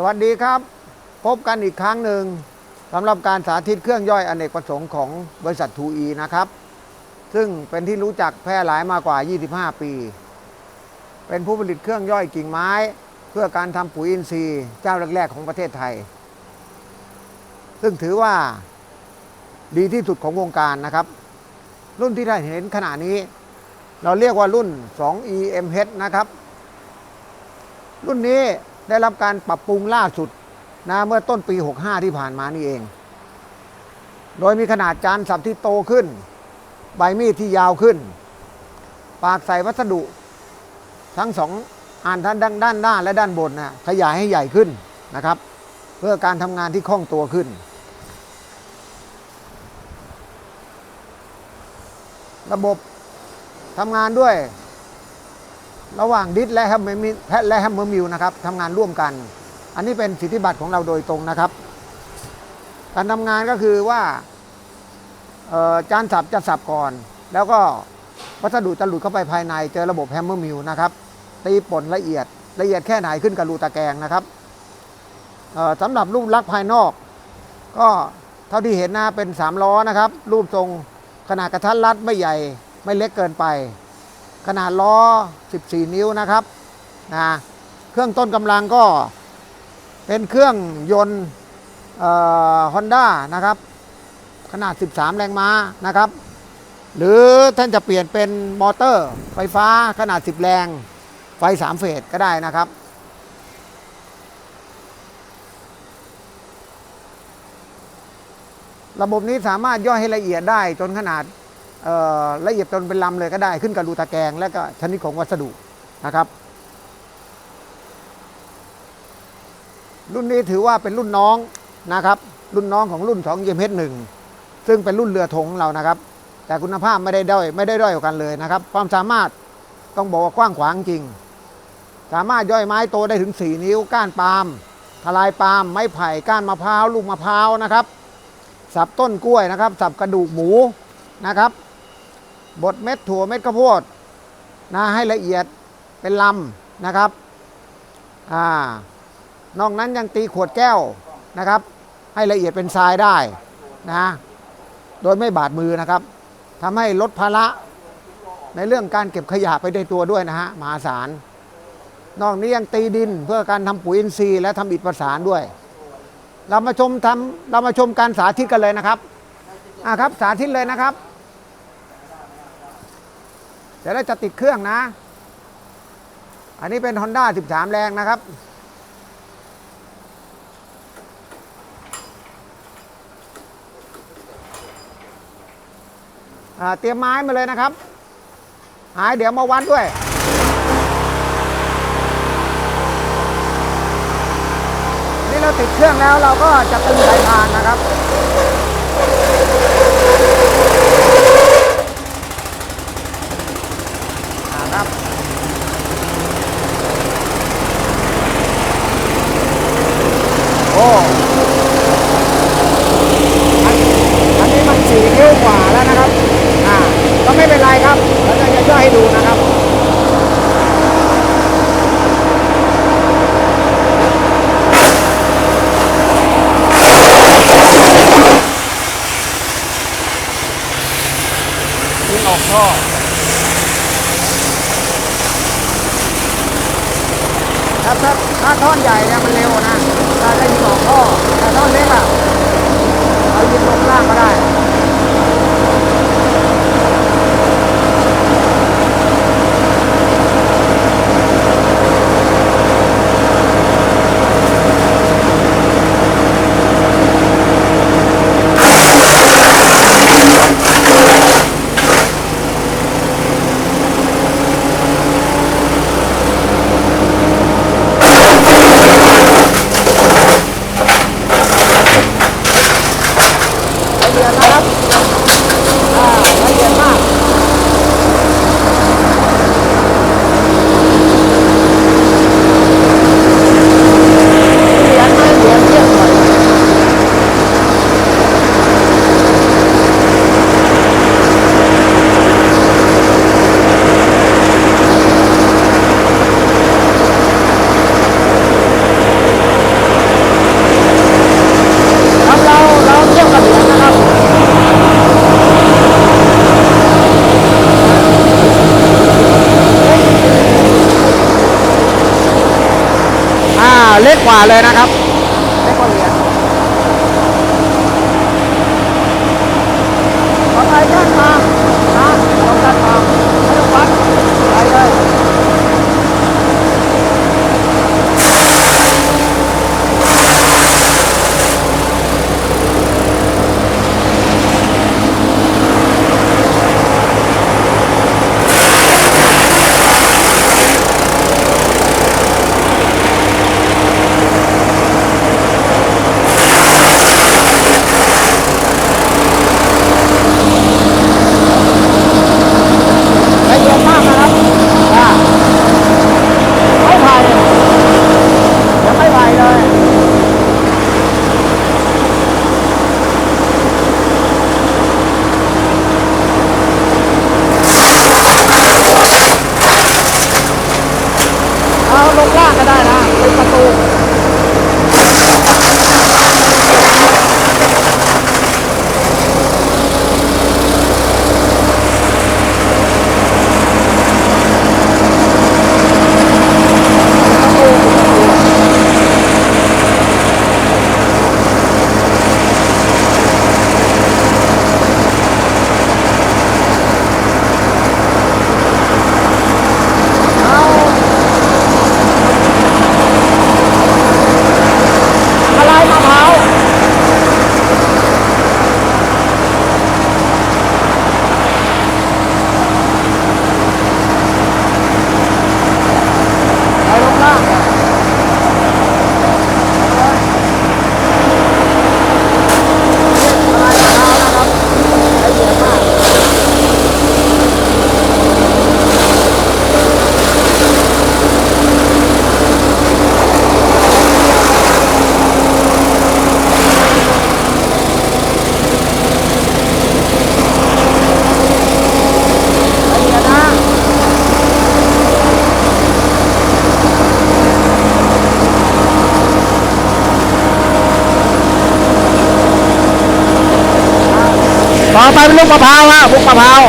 สวัสดีครับ พบกันอีกครั้งหนึ่งสำหรับการสาธิตเครื่องย่อยอเนกประสงค์ของบริษัท 2E นะครับ ซึ่งเป็นที่รู้จักแพร่หลายมากว่า 25 ปี เป็นผู้ผลิตเครื่องย่อยกิ่งไม้ เพื่อการทำปุ๋ยอินทรีย์เจ้าแรก ๆ ของประเทศไทย ซึ่งถือว่าดีที่สุดของวงการนะครับ รุ่นที่ท่านเห็นขณะนี้ เราเรียกว่ารุ่น 2EMH นะครับ รุ่นนี้ ได้รับการปรับปรุงล่าสุดนะเมื่อต้นปี 65 ที่ผ่านมานี่เอง โดยมีขนาดจานสับที่โตขึ้น ใบมีดที่ยาวขึ้น ปากใส่วัสดุ ทั้งสองอันทั้งด้านด้านหน้าและด้านบนนะขยายให้ใหญ่ขึ้นนะครับ เพื่อการทำงานที่คล่องตัวขึ้น ระบบทำงานด้วย ระหว่างดิสและแฮมเมอร์มิแพและแฮมเมอร์มิวนะครับทำงานร่วมกัน อันนี้เป็นสิทธิบัตรของเราโดยตรงนะครับ การทำงานก็คือว่าจานสับจะสับก่อน แล้วก็วัสดุจะหลุดเข้าไปภายในเจอระบบแฮมเมอร์มิวนะครับตีป่นละเอียดละเอียดแค่ไหนขึ้นกับรูตะแกรงนะครับสำหรับรูปลักษณ์ภายนอก ก็เท่าที่เห็นนะเป็น3ล้อนะครับ รูปทรงขนาดกระทัดรัดไม่ใหญ่ไม่เล็กเกินไป ขนาดล้อ 14 นิ้วนะครับนะเครื่องต้นกำลังก็เป็นเครื่องยนต์ฮอนด้านะครับ ขนาด 13 แรงม้านะครับ หรือท่านจะเปลี่ยนเป็นมอเตอร์ไฟฟ้าขนาด 10 แรง ไฟ 3 เฟสก็ได้นะครับระบบนี้สามารถย่อยให้ละเอียดได้จนขนาด ละเอียดจนเป็นลำเลยก็ได้ขึ้นกับรูตะแกรงและก็ชนิดของวัสดุนะครับ รุ่นนี้ถือว่าเป็นรุ่นน้องนะครับ รุ่นน้องของรุ่น2 g m h 1ซึ่งเป็นรุ่นเรือธงเรานะครับ แต่คุณภาพไม่ได้ด้อยไม่ได้ด้อยกันเลยนะครับ ความสามารถต้องบอกว่ากว้างขวางจริง สามารถย่อยไม้โตได้ถึง 4 นิ้ว ก้านปาล์มทลายปาล์มไม้ไผ่ก้านมะพร้าวลูกมะพร้าวนะครับ สับต้นกล้วยนะครับ สับกระดูกหมูนะครับ บดเม็ดถั่วเม็ดข้าวโพดนะให้ละเอียดเป็นลำนะครับอ่านอกนั้นยังตีขวดแก้วนะครับ ให้ละเอียดเป็นทรายได้นะโดยไม่บาดมือนะครับทำให้ลดภาระในเรื่องการเก็บขยะไปในตัวด้วยนะฮะมหาศาลนอกนี้ยังตีดินเพื่อการทำปุ๋ยอินทรีย์และทำอิฐประสานด้วย เรามาชมทำเรามาชมการสาธิตกันเลยนะครับอ่าครับสาธิตเลยนะครับ เดี๋ยวเราจะติดเครื่องนะ อันนี้เป็น Honda 13 แรงนะครับ เตรียมไม้มาเลยนะครับ หายเดี๋ยวมาวัดด้วยนี่เราติดเครื่องแล้วเราก็จะตึงสายพานนะครับ ล็กกว่าเลยนะครับ ต่อไปเป็นลูกมะพร้าวฮะลูกมะพร้าว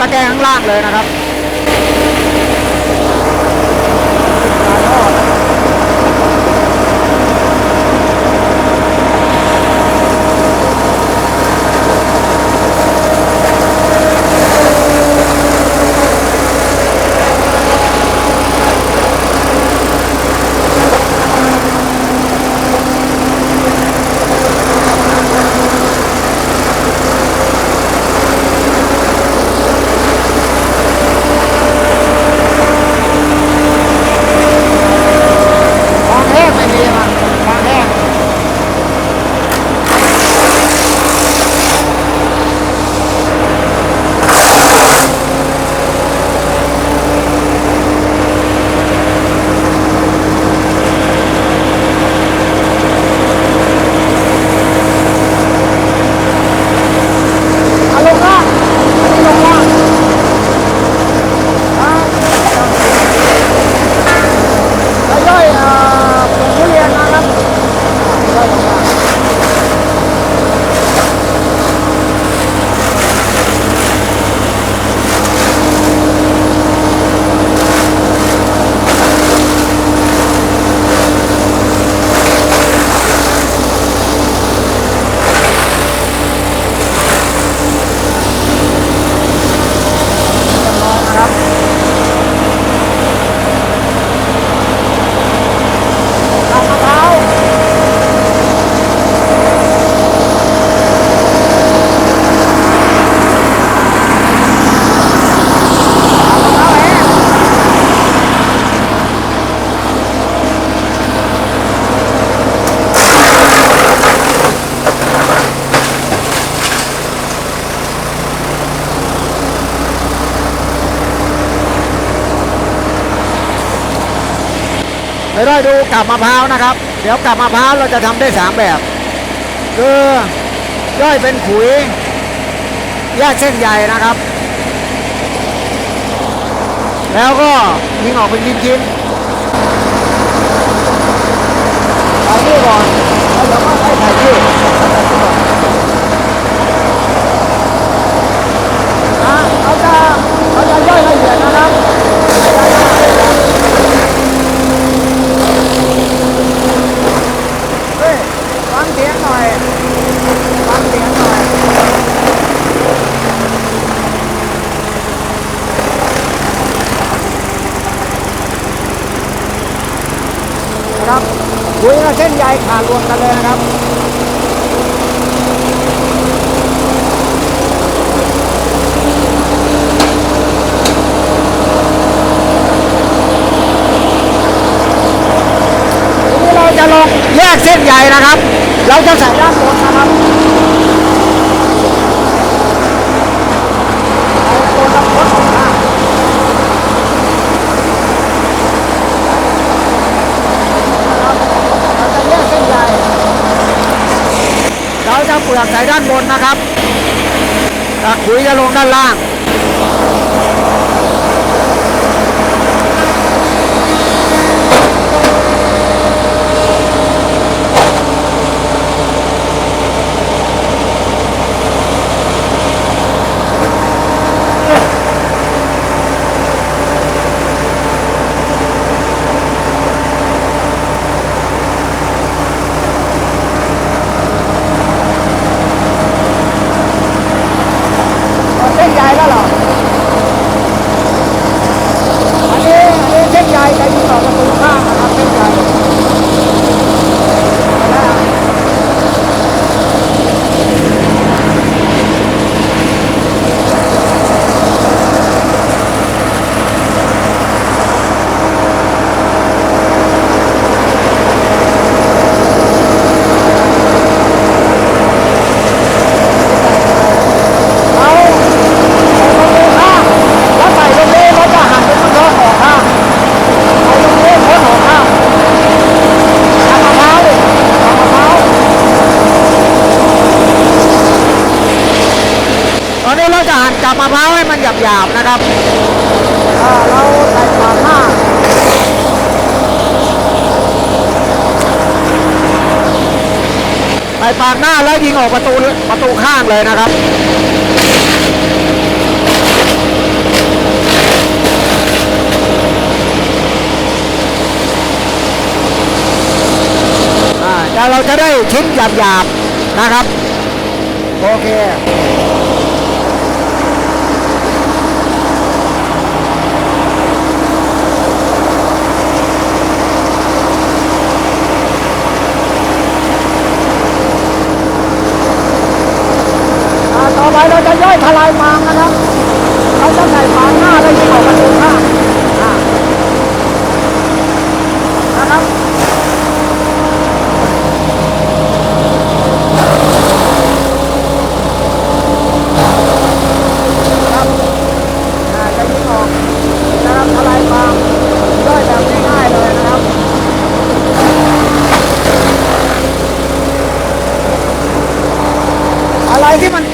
ตะแกรงข้างล่างเลยนะครับ ยดูกับมะพร้าวนะครับ เดี๋ยวกับมะพร้าวเราจะทำได้สามแบบคือย่อยเป็นขุยแยกเส้นใหญ่นะครับ แล้วก็ยิงออกเป็นชิ้นๆใส่นี่ก่อนแล้วเดี๋ยวก็ให้ใส่ที่นะเราจะเราจะย่อยละเอียดนะครับเฮ้ยฟังเสียงหน่อยฟังเสียงหน่อย นะครับ คุยกับเส้นใยขาดรวมกันเลยนะครับทีนี้เราจะลงแยกเส้นใยนะครับ เราจะใส่ด้านบนนะครับเอาตัวน้ำพดออกมาเราจะแยกเส้นใยเราจะเป ลือกใส่ด้านบนนะครับตะขุยจะลงด้านล่าง เอาเส้นใยแล้วเหรอ อันนี้อันนี้เส้นใยจะยิงออกประตูข้างนะครับเส้นใยนะเอาแล้วใส่ตรงนี้แล้วก็หั่นเป็นต้นๆออกข้างเอาตรงนี้โค้นออกข้างทำมะพร้าวดิทำมะพร้าวตอนนี้เราจะหั่นกับมะพร้าวใหยาบนะครับเราใส่ปากหน้าใส่ปากหน้าแล้วยิงออกประตูประตูข้างเลยนะครับเราจะได้ชิ้นหยาบๆนะครับ โอเค ไปเราจะย่อยทลายฟางนะครับเราจะใส่ฟางหน้าแล้วยิงออกประตูข้างนะครับอ่าจะยิงออกนะครับทลายฟางย่อยแบบง่ายๆเลยนะครับ อะไรที่มัน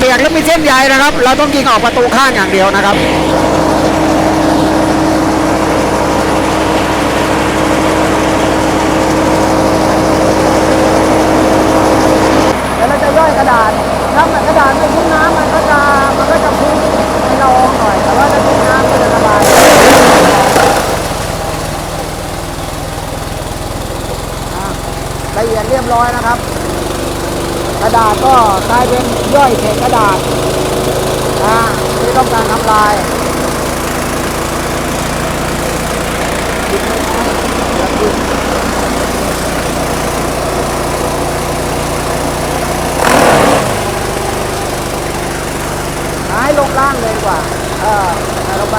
เปียกแล้วมีเส้นใยนะครับ เราต้องยิงออกประตูข้างอย่างเดียวนะครับ เดี๋ยวเราจะย่อยกระดาษถ้ามันกระดาษไม่ชุ่มน้ำมันก็จะมันก็จะพุ่งให้เราอองหน่อย แต่ว่าถ้าชุ่มน้ำก็จะสบายอะละเอียดเรียบร้อยนะครับ ก ระดาษก็กลายเป็นย่อยเศษกระดาษอ่าที่ต้องการทำลายหายลงล่างเลยกว่า เออลงไป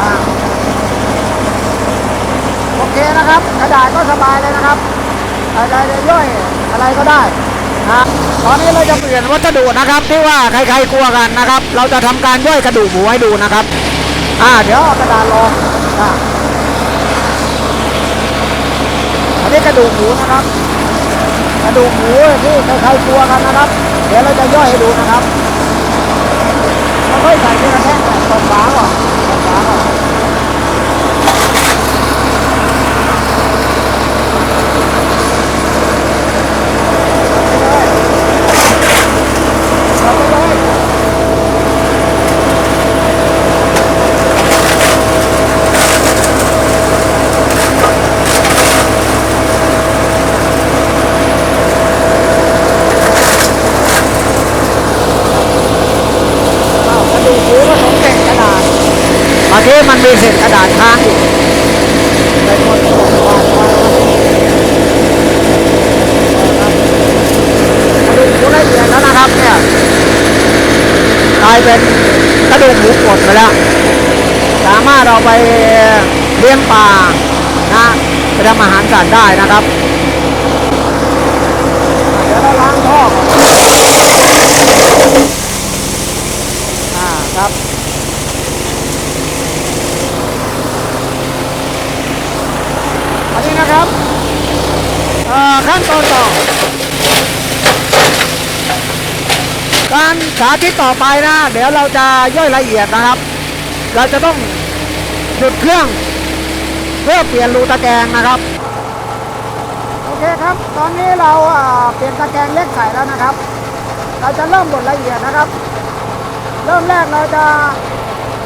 อ่า ใครจะย่อยอะไรก็ได้นะตอนนี้เราจะเปลี่ยนวัสดุนะครับ ที่ว่าใครๆกลัวกันนะครับ เราจะทำการย่อยกระดูกหมูให้ดูนะครับ อ่าเดี๋ยวกระดาษรองอ่าอันนี้กระดูกหมูนะครับ กระดูกหมูที่ใครๆกลัวกันนะครับ เดี๋ยวเราจะย่อยให้ดูนะครับค่อยใส่ทีละแทก่อนตบฝาก่อนตบฝาก่อน เอาไปเลยเอากระดูกหมูผสมเศษกระดาษเมื่อกี้มันมี เศษกระดาษค้างอยู่ใส่หมดวางวางวางกระดูกหมูละเอียดแล้วนะครับเนี่ยกลายเป็นกระดูกหมูกดไปแล้ว สามารถเอาไปเลี้ยงปลานะไปทำอาหารสัตว์ได้นะครับเดี๋ยวเราล้างท่อก่อนอ่าครับ อันนี้นะครับเอ่อ ขั้นตอนต่อ การสาธิตต่อไปนะ เดี๋ยวเราจะย่อยละเอียดนะครับ เราจะต้องหยุดเครื่องเพื่อเปลี่ยนรูตะแกรงนะครับ โอเคครับ ตอนนี้เราเปลี่ยนตะแกรงเล็กใส่แล้วนะครับ เราจะเริ่มบดละเอียดนะครับ เริ่มแรกเราจะ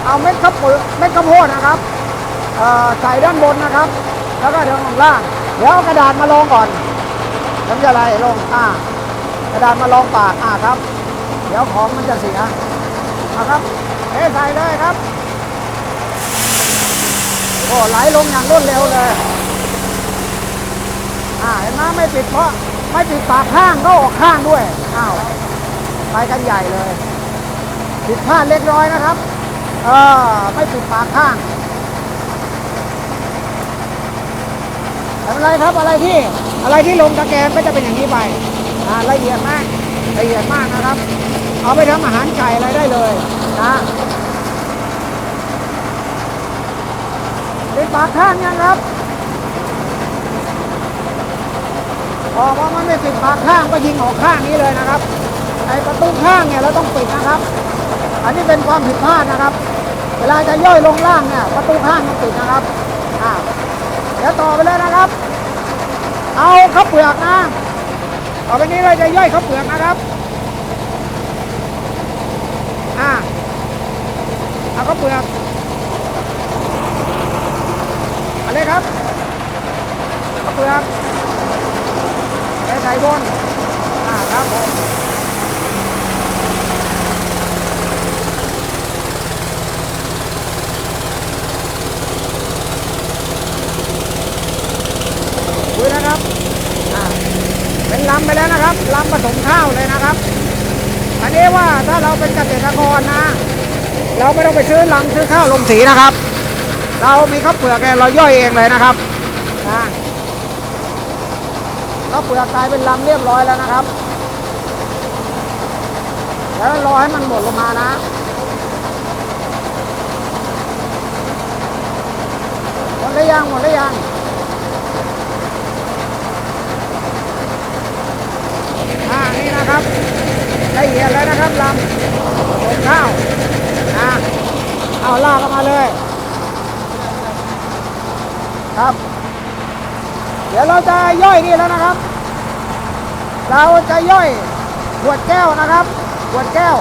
เอาเม็ดข้าวปลือกเม็ดข้าวโพดนะครับใส่ด้านบนนะครับ แล้วก็เดินลงล่าง เดี๋ยวเอากระดาษมาลองก่อน น้ำจะไรลงอ่ากระดาษมาลองปากอ่าครับ เดี๋ยวของมันจะเสียนะครับเทใส่เลยครับโอ้ไหลลงอย่างรวดเร็วเลยอ่าเห็นไหมไม่ปิดเพราะไม่ปิดปากข้างก็ออกข้างด้วยอ้าวไปกันใหญ่เลยผิดพลาดเล็กน้อยนะครับ เออไม่ปิดปากข้างไม่เป็นไรครับอะไรที่ อะไรที่ลงตะแกรงก็จะเป็นอย่างนี้ไปอ่าละเอียดมากละเอียดมากนะครับ เอาไปทำอาหารไก่อะไรได้เลยนะปิดปากข้างยังครับออกว่ามันไม่ปิดปากข้างก็ยิงออกข้างนี้เลยนะครับไอประตูข้างเนี่ยเราต้องปิดนะครับ อันนี้เป็นความผิดพลาดนะครับ เวลาจะย่อยลงล่างเนี่ยประตูข้างต้องปิดนะครับอ่าเดี๋ยวต่อไปเลยนะครับ เอาข้าวเปลือกนะต่อไปนี้เราจะย่อยข้าวเปลือกนะครับ อ่าเอาข้าวเปลือกเอะไรครับข้าวเปลือกใส่ใส่บนอ่าครับผม นะครับอ่าเป็นลำไปแล้วนะครับลำผสมข้าวเลยนะครับ อันนี้ว่าถ้าเราเป็นเกษตรกรนะ เราไม่ต้องไปซื้อลำซื้อข้าวลงสีนะครับ เรามีข้าวเปลือกเนี่ยเราย่อยเองเลยนะครับนะข้าวเปลือกกลายเป็นลำเรียบร้อยแล้วนะครับแล้วรอให้มันหมดลงมานะหมดได้ยังหมดได้ยังานี่นะครับละเอียดแล้วนะครับลำผสมข้าวนะเอาลากออกมาเลย ครับ เดี๋ยวเราจะย่อยนี่แล้วนะครับ เราจะย่อยขวดแก้วนะครับขวดแก้ว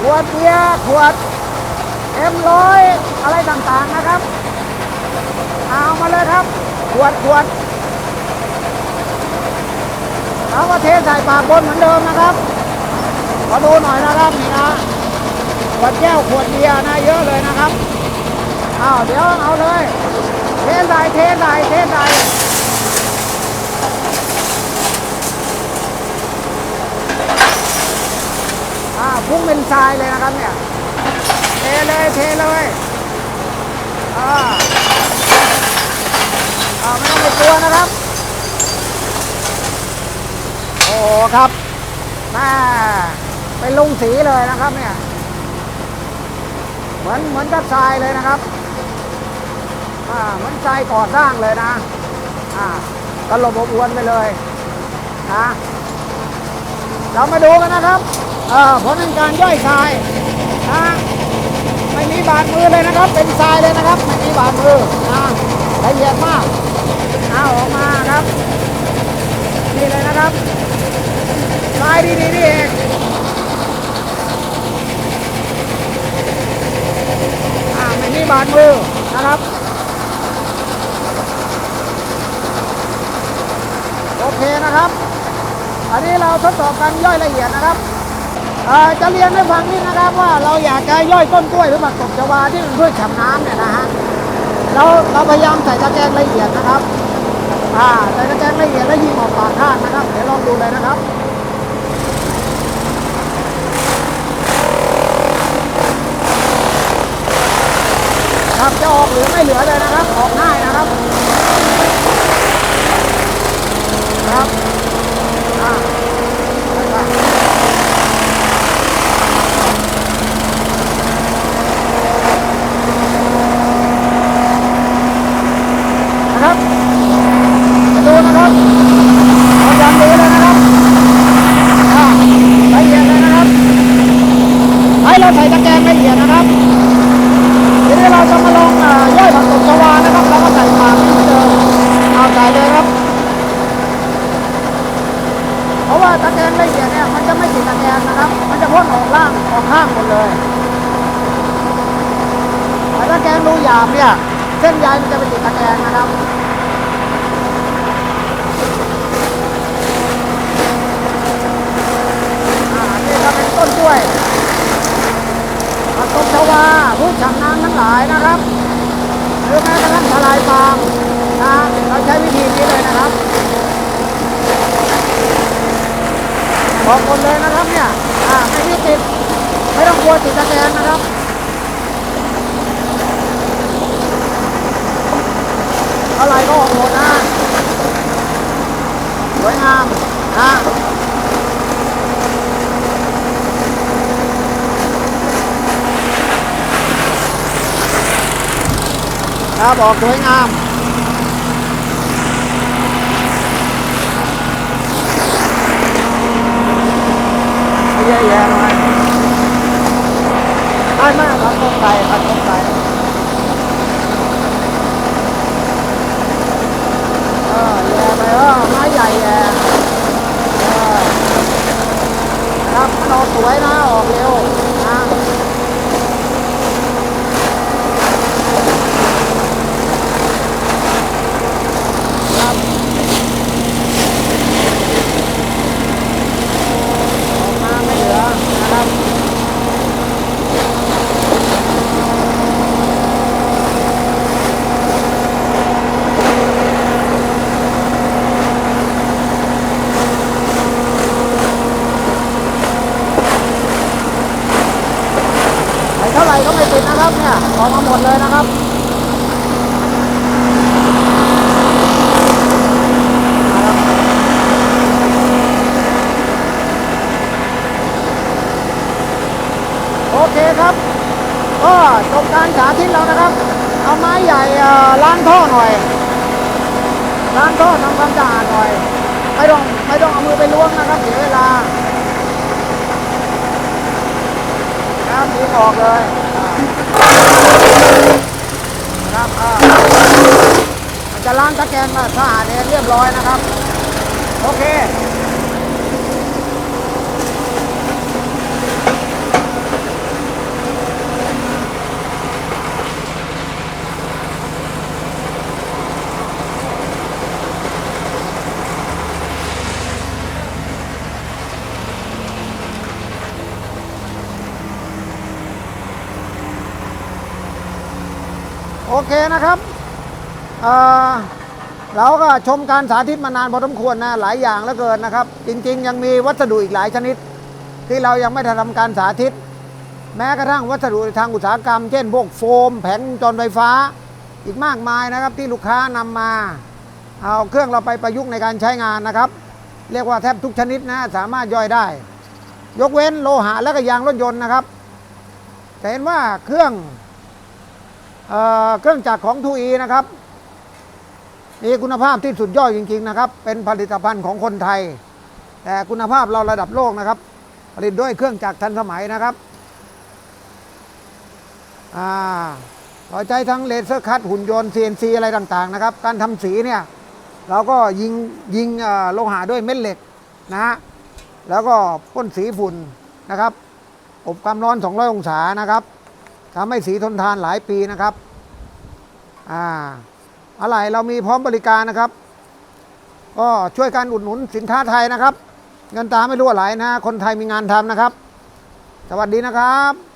ขวดเบียร์ขวดเอ็มร้อยอะไรต่างๆนะครับ เอามาเลยครับขวดขวด เอาก็เทใส่ปากบนเหมือนเดิมนะครับขอดูหน่อยนะครับนี่นะขวดแก้วขวดเบียร์นะเยอะเลยนะครับอ้าวเดี๋ยวเอาเลย เทใส่เทใส่เทใส่อ่าพุ่งเป็นทรายเลยนะครับเนี่ย เทเลยเทเลยอ่าอ่าไม่ต้องไปกลัวนะครับ โอ้ครับแม่เป็นลุงสีเลยนะครับเนี่ย เหมือนเหมือนกับทรายเลยนะครับอ่าเหมือนทรายก่อสร้างเลยนะอ่าตลบอบอวนไปเลยนะเรามาดูกันนะครับเอ่อผลของการย่อยทรายนะไม่มีบาดมือเลยนะครับ เป็นทรายเลยนะครับ ไม่มีบาดมือนะละเอียดมากเอาออกมาครับนี่เลยนะครับ ทรายดีๆนี่เองอ่าไม่มีบาดมือนะครับโอเคนะครับ อันนี้เราทดสอบการย่อยละเอียดนะครับเอ่อจะเรียนให้ฟังนี่นะครับว่าเราอยากจะย่อยต้นกล้วยหรือผักตบชวาที่เป็นพืชฉ่ำน้ำเนี่ยนะฮะเราเราพยายามใส่ตะแกรงละเอียดนะครับอ่าใส่ตะแกรงละเอียดแล้วยิงออกปากข้างนะครับ เดี๋ยวลองดูเลยนะครับ ครับ จะออกหรือไม่เหลือเลยนะครับ ออกง่ายนะครับครับนะครับมาดูนะครับพยายามดูเลยนะครับอ่าละเอียดเลยนะครับให้เราใส่ตะแกรงละเอียดนะครับ ทีนี้เราจะมาลองอ่าย่อย ผักตบชวานะครับแล้วก็ใส่ปากเหมือนเดิมเอาใส่เลยครับ เพราะว่าตะแกรงละเอียดเนี่ยมันจะไม่ติดตะแกรงนะครับ มันจะพ่นออกล่างออกข้างหมดเลยแต่ตะแกรงดูหยาบเนี่ยเส้นใยมันจะไปติดตะแกรงนะครับอ่านี่ก็เป็นต้นกล้วยผักตบชวาพืชฉ่ำน้ำทั้งหลายนะครับ รือแม้กระทั่งทลายฟางนะเราใช้วิธีนี้เลยนะครับบอกคนเลยนะครับเนี่ยอ่าไม่มีติดไม่ต้องกลัวติดตะแกรงนะครับเท่าไรก็ออกหมดนะสวยงามนะ ครับออกสวยงามแย่ๆหน่อยไม่ไม่ผัดต้มไก่ผัดต้มไก่เออแย่ไปเออไม้ใหญ่แย่ครับมันออกสวยนะออกเร็วนะ ครับออกมาไม่เหลือนะครับใส่เท่าไหร่ก็ไม่ติดนะครับเนี่ยออกมาหมดเลยนะครับ โอเคครับ ก็จบการสาธิตแล้วนะครับ เอาไม้ใหญ่เอ่อล้างท่อ หน่อยล้างท่อทำความสะอาดหน่อย ไม่ต้องไม่ต้องเอามือไปล้วงนะครับเสียเวลาครับยิงออกเลยครับอ่ามันจะล้างตะแกรงมาสะอาดเองเรียบร้อยนะครับ โอเค เคนะครับเราก็ชมการสาธิตมานานพอสมควรนะหลายอย่างเหลือเกินนะครับ จริงๆ ยังมีวัสดุอีกหลายชนิด ที่เรายังไม่ได้ทำการสาธิต แม้กระทั่งวัสดุทางอุตสาหกรรม เช่นพวกโฟม แผงจรไฟฟ้า อีกมากมายนะครับที่ลูกค้านำมาเอาเครื่องเราไปประยุกต์ในการใช้งานนะครับ เรียกว่าแทบทุกชนิดนะสามารถย่อยได้ ยกเว้นโลหะและก็ยางรถยนต์นะครับแต่เห็นว่าเครื่อง เเครื่องจักรของทูอีนะครับมีคุณภาพที่สุดยอดจริง ๆ นะครับ เป็นผลิตภัณฑ์ของคนไทย แต่คุณภาพเราระดับโลกนะครับ ผลิตด้วยเครื่องจักรทันสมัยนะครับอ่าเราใช้ทั้งเลเซอร์คัตหุ่นยนต์ CNC อะไรต่างๆนะครับ การทำสีเนี่ย เราก็ยิงยิงโลหะด้วยเม็ดเหล็กนะฮะแล้วก็พ่นสีฝุ่นนะครับ อบความร้อน 200 องศานะครับ ทำให้สีทนทานหลายปีนะครับอ่าอะไรเรามีพร้อมบริการนะครับ ก็ช่วยกันอุดหนุนสินค้าไทยนะครับ เงินตาไม่รั่วไหลนะ คนไทยมีงานทำนะครับ สวัสดีนะครับ